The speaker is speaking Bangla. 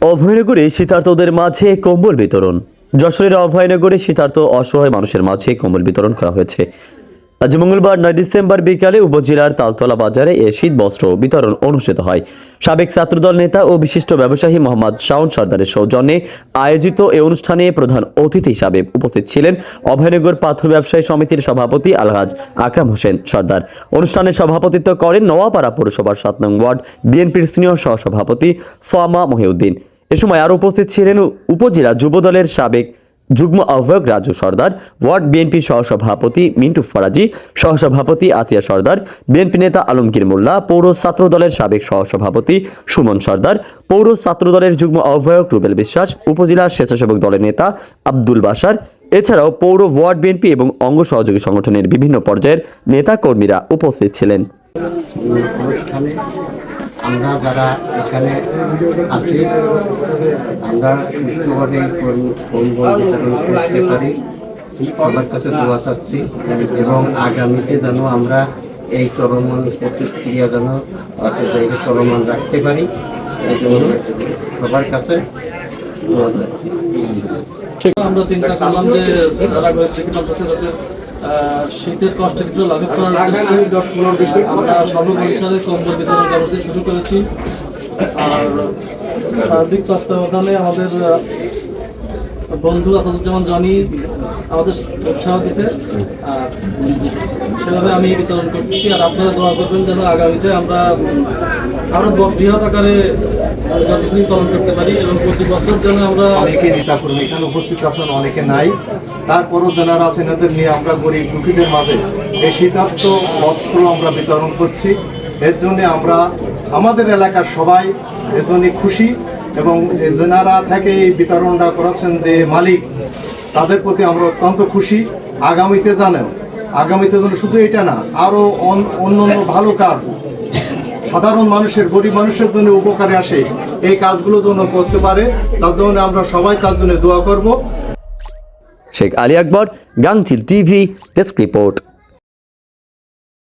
অভয়নগরে শীতার্থদের মাঝে কম্বল বিতরণ। যশোরের অভয়নগরে শীতার্থ অসহায় মানুষের মাঝে কম্বল বিতরণ করা হয়েছে। আজ মঙ্গলবার নয় ডিসেম্বর বিকালে উপজেলার তালতলা বাজারে এ শীত বস্ত্র বিতরণ অনুষ্ঠিত হয়। সাবেক ছাত্রদল নেতা ও বিশিষ্ট ব্যবসায়ী মোহাম্মদ শাওন সর্দারের সৌজন্যে আয়োজিত এই অনুষ্ঠানে প্রধান অতিথি হিসাবে উপস্থিত ছিলেন অভয়নগর পাথর ব্যবসায়ী সমিতির সভাপতি আলহাজ আকরাম হোসেন সর্দার। অনুষ্ঠানে সভাপতিত্ব করেন নওয়াপাড়া পৌরসভার সাত নং ওয়ার্ড বিএনপির সিনিয়র সহসভাপতি ফামা মহিউদ্দিন। এ সময় আরও উপস্থিত ছিলেন উপজেলা যুবদলের সাবেক যুগ্ম আহ্বায়ক রাজু সর্দার, ওয়ার্ড বিএনপি সহসভাপতি মিন্টু ফরাজি, সহসভাপতি আতিয়া সর্দার, বিএনপি নেতা আলমগীর মোল্লা, পৌর ছাত্র দলের সাবেক সহসভাপতি সুমন সর্দার, পৌর ছাত্র দলের যুগ্ম আহ্বায়ক রুবেল বিশ্বাস, উপজেলা স্বেচ্ছাসেবক দলের নেতা আব্দুল বাসার এছাড়াও পৌর, ওয়ার্ড বিএনপি এবং অঙ্গ সহযোগী সংগঠনের বিভিন্ন পর্যায়ের নেতা কর্মীরা উপস্থিত ছিলেন। আমরা যারা এখানে আছি, আমরা সুষ্ঠুভাবে কম্বল করতে পারি। সবার কাছে দোয়া চাচ্ছি এবং আগামীতে যেন আমরা এই চলমান প্রতিক্রিয়া যেন চলমান রাখতে পারি। এই জন্য সবার কাছে দোয়া চাচ্ছি। আমরা চিন্তা করলাম যে যারা রয়েছে কিনা তাদের শীতের কষ্ট কিছু লাঘব করার উদ্দেশ্যে আহ, আমরা সর্বপরিসরে কম্বল বিতরণ করতে শুরু করেছি। আর সার্বিক তত্ত্বাবধানে আমাদের বন্ধু আসাদুজ্জামান জনি আমাদের উৎসাহ দিছে। আর সেভাবে আমি বিতরণ করতেছি। আর আপনারা দোয়া করবেন যেন আগামীতে আমরা আরও বৃহৎ আকারে কর্মসূচি পালন করতে পারি এবং প্রতি বছর যেন আমরা অনেকে নেতা কর্মী এখানে উপস্থিত আছেন অনেকে নাই। তারপরও যারা আছেন, এদের নিয়ে আমরা গরিব দুঃখীদের মাঝে এই শীতার্থ বস্ত্র আমরা বিতরণ করছি। এর জন্য আমরা, আমাদের এলাকার সবাই এর জন্য খুশি এবং যেনারা থেকে এই বিতরণটা করেছেন যে মালিক, তাদের প্রতি আমরা অত্যন্ত খুশি। আগামীতে জানেন, আগামীতে যেন শুধু এটা না, আরও অন্য অন্য ভালো কাজ, সাধারণ মানুষের, গরিব মানুষের জন্য উপকারে আসে, এই কাজগুলো যেন করতে পারে, তার জন্য আমরা সবাই তার জন্য দোয়া করব। Sheikh Ali Akbar Gangchil TV desk report